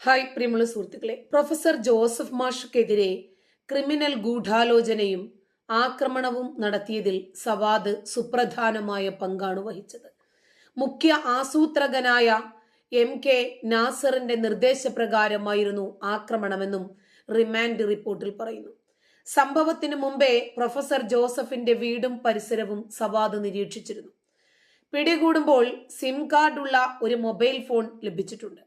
Hi പ്രിയമുള്ള സുഹൃത്തുക്കളെ. Professor Joseph മാഷക്കെതിരെ ക്രിമിനൽ ഗൂഢാലോചനയും ആക്രമണവും നടത്തിയതിൽ സവാദ് സുപ്രധാനമായ പങ്കാണ് വഹിച്ചത്. മുഖ്യ ആസൂത്രകനായ എം കെ നാസറിന്റെ നിർദ്ദേശപ്രകാരമായിരുന്നു ആക്രമണമെന്നും റിമാൻഡ് റിപ്പോർട്ടിൽ പറയുന്നു. സംഭവത്തിന് മുമ്പേ പ്രൊഫസർ ജോസഫിന്റെ വീടും പരിസരവും സവാദ് നിരീക്ഷിച്ചിരുന്നു. പിടികൂടുമ്പോൾ സിം കാർഡുള്ള ഒരു മൊബൈൽ ഫോൺ ലഭിച്ചിട്ടുണ്ട്.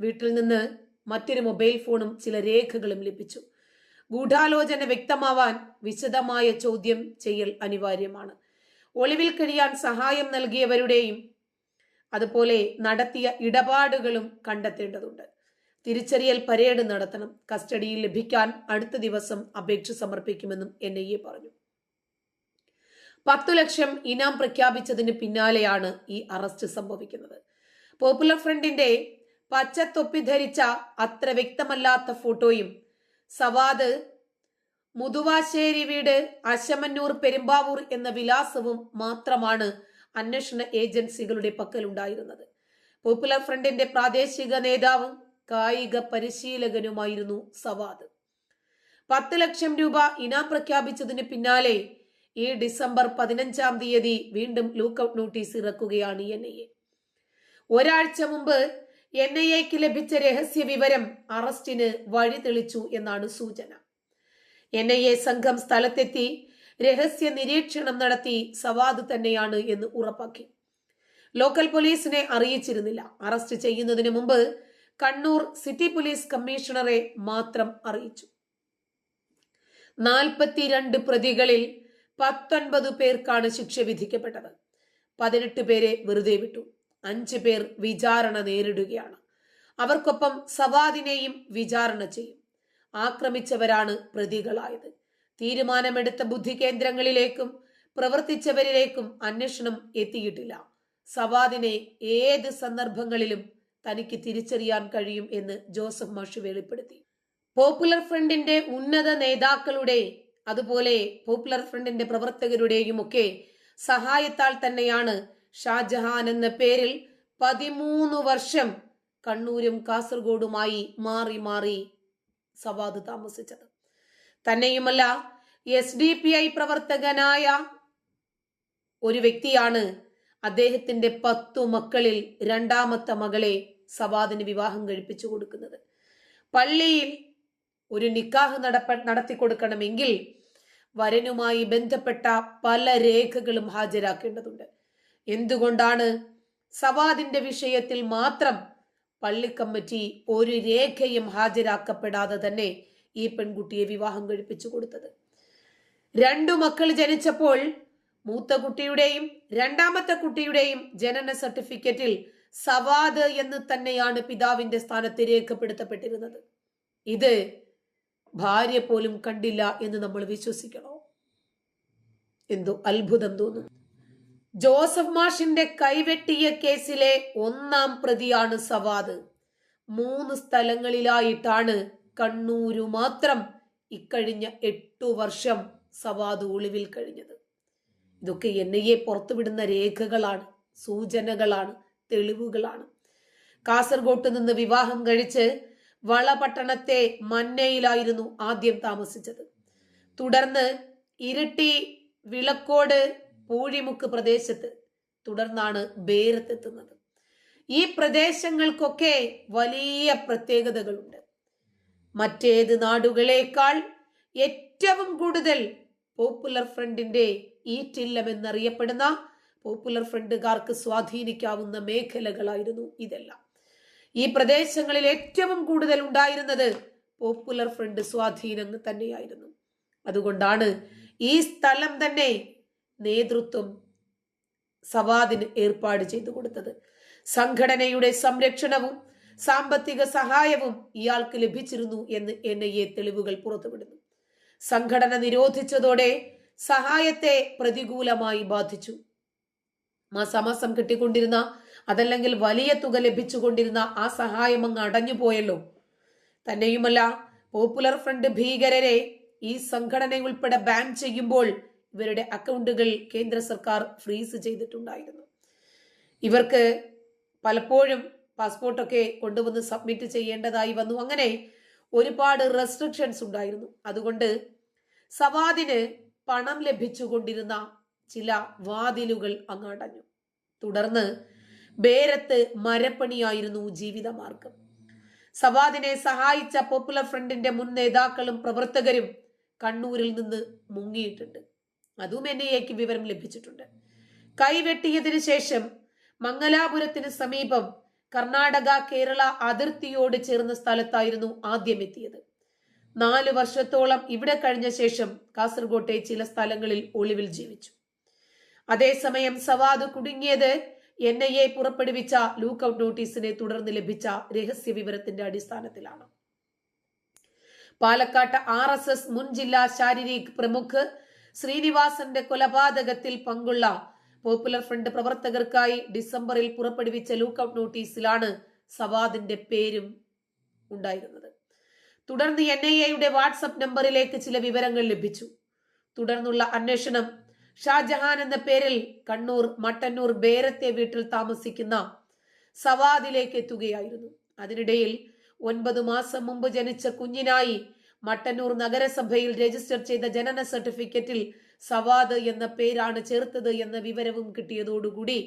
വീട്ടിൽ നിന്ന് മറ്റൊരു മൊബൈൽ ഫോണും ചില രേഖകളും ലഭിച്ചു. ഗൂഢാലോചന വ്യക്തമാവാൻ വിശദമായ ചോദ്യം ചെയ്യൽ അനിവാര്യമാണ്. ഒളിവിൽ കഴിയാൻ സഹായം നൽകിയവരുടെയും അതുപോലെ നടത്തിയ ഇടപാടുകളും കണ്ടെത്തേണ്ടതുണ്ട്. തിരിച്ചറിയൽ പരേഡ് നടത്തണം. കസ്റ്റഡിയിൽ ലഭിക്കാൻ അടുത്ത ദിവസം അപേക്ഷ സമർപ്പിക്കുമെന്നും എൻ ഐ എ പറഞ്ഞു. പത്തു ലക്ഷം ഇനാം പ്രഖ്യാപിച്ചതിന് പിന്നാലെയാണ് ഈ അറസ്റ്റ് സംഭവിക്കുന്നത്. പോപ്പുലർ ഫ്രണ്ടിന്റെ പച്ചത്തൊപ്പി ധരിച്ച അത്ര വ്യക്തമല്ലാത്ത ഫോട്ടോയും സവാദ് മുതുവാശ്ശേരി വീട് അശമന്നൂർ പെരുമ്പാവൂർ എന്ന വിലാസവും മാത്രമാണ് അന്വേഷണ ഏജൻസികളുടെ പക്കലുണ്ടായിരുന്നത്. പോപ്പുലർ ഫ്രണ്ടിന്റെ പ്രാദേശിക നേതാവും കായിക പരിശീലകനുമായിരുന്നു സവാദ്. പത്ത് ലക്ഷം രൂപ ഇനാം പ്രഖ്യാപിച്ചതിന് പിന്നാലെ ഈ ഡിസംബർ പതിനഞ്ചാം തീയതി വീണ്ടും ലൂക്കൌട്ട് നോട്ടീസ് ഇറക്കുകയാണ് എൻ ഐ എ ഒരാഴ്ച മുമ്പ് എൻ ഐ എക്ക് ലഭിച്ച രഹസ്യ വിവരം അറസ്റ്റിന് വഴി തെളിച്ചു എന്നാണ് സൂചന. എൻ ഐ എ സംഘം സ്ഥലത്തെത്തി രഹസ്യ നിരീക്ഷണം നടത്തി സവാദ് തന്നെയാണ് എന്ന് ഉറപ്പാക്കി. ലോക്കൽ പോലീസിനെ അറിയിച്ചിരുന്നില്ല. അറസ്റ്റ് ചെയ്യുന്നതിന് മുമ്പ് കണ്ണൂർ സിറ്റി പോലീസ് കമ്മീഷണറെ മാത്രം അറിയിച്ചു. നാൽപ്പത്തിരണ്ട് പ്രതികളിൽ പത്തൊൻപത് പേർക്കാണ് ശിക്ഷ വിധിക്കപ്പെട്ടത്. പതിനെട്ട് പേരെ വെറുതെ വിട്ടു. അഞ്ച് പേർ വിചാരണ നേരിടുകയാണ്. അവർക്കൊപ്പം സവാദിനെയും വിചാരണ ചെയ്യും. ആക്രമിച്ചവരാണ് പ്രതികളായത്. തീരുമാനമെടുത്ത ബുദ്ധി കേന്ദ്രങ്ങളിലേക്കും പ്രവർത്തിച്ചവരിലേക്കും അന്വേഷണം എത്തിയിട്ടില്ല. സവാദിനെ ഏത് സന്ദർഭങ്ങളിലും തനിക്ക് തിരിച്ചറിയാൻ കഴിയും എന്ന് ജോസഫ് മാഷ് വെളിപ്പെടുത്തി. പോപ്പുലർ ഫ്രണ്ടിന്റെ ഉന്നത നേതാക്കളുടെ അതുപോലെ പോപ്പുലർ ഫ്രണ്ടിന്റെ പ്രവർത്തകരുടെയും ഒക്കെ സഹായത്താൽ തന്നെയാണ് ഷാജഹാൻ എന്ന പേരിൽ പതിമൂന്ന് വർഷം കണ്ണൂരും കാസർഗോഡുമായി മാറി മാറി സവാദ് താമസിച്ചത്. തന്നെയുമല്ല എസ് ഡി പി ഐ പ്രവർത്തകനായ ഒരു വ്യക്തിയാണ് അദ്ദേഹത്തിന്റെ പത്തു മക്കളിൽ രണ്ടാമത്തെ മകളെ സവാദിന് വിവാഹം കഴിപ്പിച്ചു കൊടുക്കുന്നത്. പള്ളിയിൽ ഒരു നിക്കാഹ് നടപ്പ നടത്തി കൊടുക്കണമെങ്കിൽ വരനുമായി ബന്ധപ്പെട്ട പല രേഖകളും ഹാജരാക്കേണ്ടതുണ്ട്. എന്തുകൊണ്ടാണ് സവാദിന്റെ വിഷയത്തിൽ മാത്രം പള്ളി കമ്മിറ്റി ഒരു രേഖയും ഹാജരാക്കപ്പെടാതെ തന്നെ ഈ പെൺകുട്ടിയെ വിവാഹം കഴിപ്പിച്ചു കൊടുത്തത്. രണ്ടു മക്കൾ ജനിച്ചപ്പോൾ മൂത്ത കുട്ടിയുടെയും രണ്ടാമത്തെ കുട്ടിയുടെയും ജനന സർട്ടിഫിക്കറ്റിൽ സവാദ് എന്ന് തന്നെയാണ് പിതാവിന്റെ സ്ഥാനത്ത് രേഖപ്പെടുത്തപ്പെട്ടിരുന്നത്. ഇത് ഭാര്യ പോലും കണ്ടില്ല എന്ന് നമ്മൾ വിശ്വസിക്കണോ? എന്തോ അത്ഭുതം തോന്നുന്നു. ജോസഫ് മാഷിന്റെ കൈവെട്ടിയ കേസിലെ ഒന്നാം പ്രതിയാണ് സവാദ്. മൂന്ന് സ്ഥലങ്ങളിലായിട്ടാണ് കണ്ണൂരു മാത്രം ഇക്കഴിഞ്ഞ എട്ടു വർഷം സവാദ് ഒളിവിൽ കഴിഞ്ഞത്. ഇതൊക്കെ എൻ ഐ എ പുറത്തുവിടുന്ന രേഖകളാണ് സൂചനകളാണ് തെളിവുകളാണ്. കാസർഗോട്ട് നിന്ന് വിവാഹം കഴിച്ച് വളപട്ടണത്തെ മന്നയിലായിരുന്നു ആദ്യം താമസിച്ചത്. തുടർന്ന് ഇരട്ടി വിളക്കോട് പൂഴിമുക്ക് പ്രദേശത്ത് തുടർന്നാണ് ബേരത്തെത്തുന്നത് ഈ പ്രദേശങ്ങൾക്കൊക്കെ വലിയ പ്രത്യേകതകളുണ്ട്. മറ്റേത് നാടുകളേക്കാൾ ഏറ്റവും കൂടുതൽ പോപ്പുലർ ഫ്രണ്ടിന്റെ ഈറ്റില്ലം എന്നറിയപ്പെടുന്ന പോപ്പുലർ ഫ്രണ്ടുകാർക്ക് സ്വാധീനിക്കാവുന്ന മേഖലകളായിരുന്നു ഇതെല്ലാം. ഈ പ്രദേശങ്ങളിൽ ഏറ്റവും കൂടുതൽ ഉണ്ടായിരുന്നത് പോപ്പുലർ ഫ്രണ്ട് സ്വാധീനം തന്നെയായിരുന്നു. അതുകൊണ്ടാണ് ഈ സ്ഥലം തന്നെ നേതൃത്വം സവാദിന് ഏർപ്പാട് ചെയ്തു കൊടുത്തത്. സംഘടനയുടെ സംരക്ഷണവും സാമ്പത്തിക സഹായവും ഇയാൾക്ക് ലഭിച്ചിരുന്നു എന്ന് എൻ ഐ എ തെളിവുകൾ പുറത്തുവിടുന്നു. സംഘടന നിരോധിച്ചതോടെ സഹായത്തെ പ്രതികൂലമായി ബാധിച്ചു. മാസാമാസം കിട്ടിക്കൊണ്ടിരുന്ന അതല്ലെങ്കിൽ വലിയ തുക ലഭിച്ചുകൊണ്ടിരുന്ന ആ സഹായം അങ്ങ് അടഞ്ഞു പോയല്ലോ തന്നെയുമല്ല പോപ്പുലർ ഫ്രണ്ട് ഭീകരരെ ഈ സംഘടന ഉൾപ്പെടെ ബാൻ ചെയ്യുമ്പോൾ ഇവരുടെ അക്കൗണ്ടുകൾ കേന്ദ്ര സർക്കാർ ഫ്രീസ് ചെയ്തിട്ടുണ്ടായിരുന്നു. ഇവർക്ക് പലപ്പോഴും പാസ്പോർട്ടൊക്കെ കൊണ്ടുവന്ന് സബ്മിറ്റ് ചെയ്യേണ്ടതായി വന്നു. അങ്ങനെ ഒരുപാട് റെസ്ട്രിക്ഷൻസ് ഉണ്ടായിരുന്നു. അതുകൊണ്ട് സവാദിന് പണം ലഭിച്ചുകൊണ്ടിരുന്ന ചില വാതിലുകൾ അങ്ങടഞ്ഞു തുടർന്ന് ബേരത്ത് മരപ്പണിയായിരുന്നു ജീവിതമാർഗം. സവാദിനെ സഹായിച്ച പോപ്പുലർ ഫ്രണ്ടിന്റെ മുൻ നേതാക്കളും പ്രവർത്തകരും കണ്ണൂരിൽ നിന്ന് മുങ്ങിയിട്ടുണ്ട്. അതും എൻ എക്ക് വിവരം ലഭിച്ചിട്ടുണ്ട്. കൈവെട്ടിയതിനു ശേഷം മംഗലാപുരത്തിന് സമീപം കർണാടക കേരള അതിർത്തിയോട് ചേർന്ന സ്ഥലത്തായിരുന്നു ആദ്യം എത്തിയത്. നാല് വർഷത്തോളം ഇവിടെ കഴിഞ്ഞ ശേഷം കാസർഗോട്ടെ ചില സ്ഥലങ്ങളിൽ ഒളിവിൽ ജീവിച്ചു. അതേസമയം സവാദ് കുടുങ്ങിയത് എൻ ഐ എ പുറപ്പെടുവിച്ച ലൂക്കൌട്ട് നോട്ടീസിനെ തുടർന്ന് ലഭിച്ച രഹസ്യ വിവരത്തിന്റെ അടിസ്ഥാനത്തിലാണ്. പാലക്കാട്ട് ആർ എസ് എസ് മുൻ ജില്ലാ ശാരീരിക് പ്രമുഖ് ശ്രീനിവാസന്റെ കൊലപാതകത്തിൽ പങ്കുള്ള പോപ്പുലർ ഫ്രണ്ട് പ്രവർത്തകർക്കായി ഡിസംബറിൽ പുറപ്പെടുവിച്ച ലൂക്കൌട്ട് നോട്ടീസിലാണ് സവാദിന്റെ പേരും ഉണ്ടായിരുന്നത്. തുടർന്ന് എൻ ഐ എയുടെ വാട്സപ്പ് നമ്പറിലേക്ക് ചില വിവരങ്ങൾ ലഭിച്ചു. തുടർന്നുള്ള അന്വേഷണം ഷാജഹാൻ എന്ന പേരിൽ കണ്ണൂർ മട്ടന്നൂർ ബേരത്തെ വീട്ടിൽ താമസിക്കുന്ന സവാദിലേക്ക് എത്തുകയായിരുന്നു. അതിനിടയിൽ ഒൻപത് മാസം മുമ്പ് ജനിച്ച കുഞ്ഞിനായി മട്ടന്നൂർ നഗരസഭയിൽ രജിസ്റ്റർ ചെയ്ത ജനന സർട്ടിഫിക്കറ്റിൽ സവാദ് എന്ന പേരാണ് ചേർത്തത് എന്ന വിവരവും കിട്ടിയതോടുകൂടി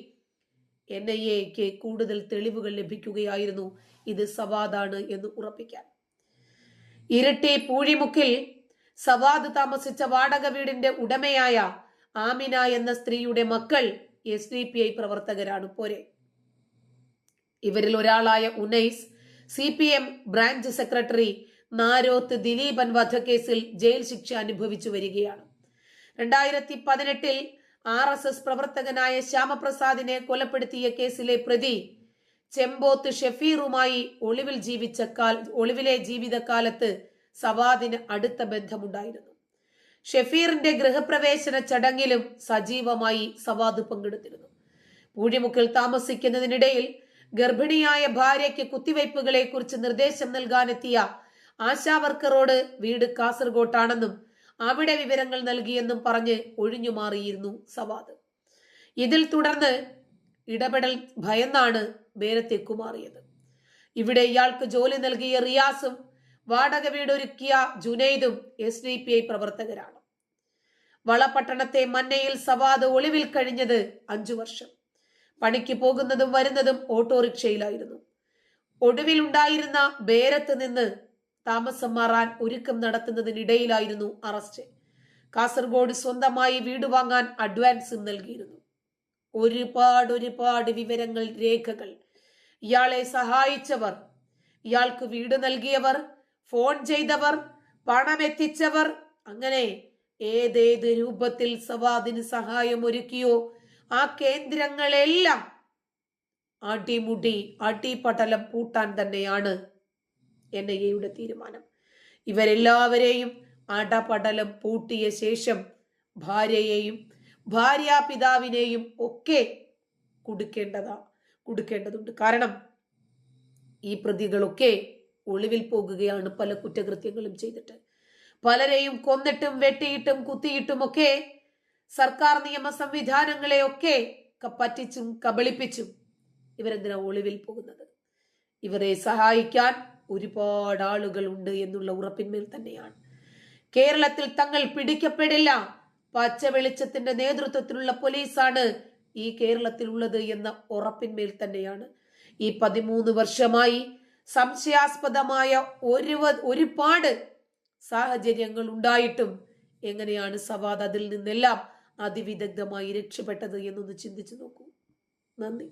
എൻ ഐ എക്ക് കൂടുതൽ തെളിവുകൾ ലഭിക്കുകയായിരുന്നു. ഇത് സവാദാണ് എന്ന് ഉറപ്പിക്കാൻ ഇരട്ടി പൂഴിമുക്കിൽ സവാദ് താമസിച്ച വാടക വീടിന്റെ ഉടമയായ ആമിന എന്ന സ്ത്രീയുടെ മക്കൾ എസ് ഡി പി ഐ പ്രവർത്തകരാണ്. പോരെ. ഇവരിൽ ഒരാളായ Unais C P M branch secretary Naroth Dileepan വധക്കേസിൽ ജയിൽ ശിക്ഷ അനുഭവിച്ചു വരികയാണ്. രണ്ടായിരത്തി പതിനെട്ടിൽ ആർ എസ് എസ് പ്രവർത്തകനായ ശ്യാമപ്രസാദിനെ കൊലപ്പെടുത്തിയ കേസിലെ പ്രതി ചെമ്പോത്ത് ഷെഫീറുമായി ഒളിവിൽ ജീവിച്ച കാൽ ഒളിവിലെ ജീവിതകാലത്ത് സവാദിന് അടുത്ത ബന്ധമുണ്ടായിരുന്നു. ഷെഫീറിന്റെ ഗൃഹപ്രവേശന ചടങ്ങിലും സജീവമായി സവാദ് പങ്കെടുത്തിരുന്നു. പൂഴിമുക്കിൽ താമസിക്കുന്നതിനിടയിൽ ഗർഭിണിയായ ഭാര്യയ്ക്ക് കുത്തിവയ്പ്പുകളെ കുറിച്ച് നിർദ്ദേശം നൽകാനെത്തിയ ആശാവർക്കറോട് വീട് കാസർഗോട്ടാണെന്നും അവിടെ വിവരങ്ങൾ നൽകിയെന്നും പറഞ്ഞ് ഒഴിഞ്ഞുമാറിയിരുന്നു സവാദ്. ഇതിൽ തുടർന്ന് ഇടപെടൽ ഭയന്നാണ് ബേരത്തേക്കു മാറിയത് ഇവിടെ ഇയാൾക്ക് ജോലി നൽകിയ റിയാസും വാടക വീടൊരുക്കിയ ജുനൈദും എസ് ഡി പി ഐ പ്രവർത്തകരാണ്. വളപട്ടണത്തെ മന്നയിൽ സവാദ് ഒളിവിൽ കഴിഞ്ഞത് അഞ്ചു വർഷം. പണിക്ക് പോകുന്നതും വരുന്നതും ഓട്ടോറിക്ഷയിലായിരുന്നു. ഒടുവിലുണ്ടായിരുന്ന ബേരത്ത് നിന്ന് താമസം മാറാൻ ഒരുക്കം നടത്തുന്നതിനിടയിലായിരുന്നു അറസ്റ്റ്. കാസർഗോഡ് സ്വന്തമായി വീട് വാങ്ങാൻ അഡ്വാൻസും നൽകിയിരുന്നു. ഒരുപാട് ഒരുപാട് വിവരങ്ങൾ രേഖകൾ. ഇയാളെ സഹായിച്ചവർ ഇയാൾക്ക് വീട് നൽകിയവർ ഫോൺ ചെയ്തവർ പണം എത്തിച്ചവർ അങ്ങനെ ഏതേത് രൂപത്തിൽ സവാദിന് സഹായം ഒരുക്കിയോ ആ കേന്ദ്രങ്ങളെല്ലാം അടിമുടി അടിപടലം പൂട്ടാൻ തന്നെയാണ് എൻ എയുടെ തീരുമാനം. ഇവരെല്ലാവരെയും അടപടലം പൂട്ടിയ ശേഷം ഭാര്യയെയും ഭാര്യാപിതാവിനെയും ഒക്കെ കൊടുക്കേണ്ടതാ കൊടുക്കേണ്ടതുണ്ട്. കാരണം ഈ പ്രതികളൊക്കെ ഒളിവിൽ പോകുകയാണ് പല കുറ്റകൃത്യങ്ങളും ചെയ്തിട്ട്. പലരെയും കൊന്നിട്ടും വെട്ടിയിട്ടും കുത്തിയിട്ടും ഒക്കെ സർക്കാർ നിയമ സംവിധാനങ്ങളെയൊക്കെ പറ്റിച്ചും കബളിപ്പിച്ചും ഇവരെന്തിനാ ഒളിവിൽ പോകുന്നത്? ഇവരെ സഹായിക്കാൻ ഒരുപാട് ആളുകൾ ഉണ്ട് എന്നുള്ള ഉറപ്പിന്മേൽ തന്നെയാണ്. കേരളത്തിൽ തങ്ങൾ പിടിക്കപ്പെടില്ല. പച്ച വെളിച്ചത്തിന്റെ നേതൃത്വത്തിലുള്ള പോലീസാണ് ഈ കേരളത്തിൽ ഉള്ളത് എന്ന ഉറപ്പിന്മേൽ തന്നെയാണ്. ഈ പതിമൂന്ന് വർഷമായി സംശയാസ്പദമായ ഒരു ഒരുപാട് സാഹചര്യങ്ങൾ ഉണ്ടായിട്ടും എങ്ങനെയാണ് സവാദ് അതിൽ നിന്നെല്ലാം അതിവിദഗ്ധമായി രക്ഷപ്പെട്ടത് എന്നൊന്ന് ചിന്തിച്ചു നോക്കൂ. നന്ദി.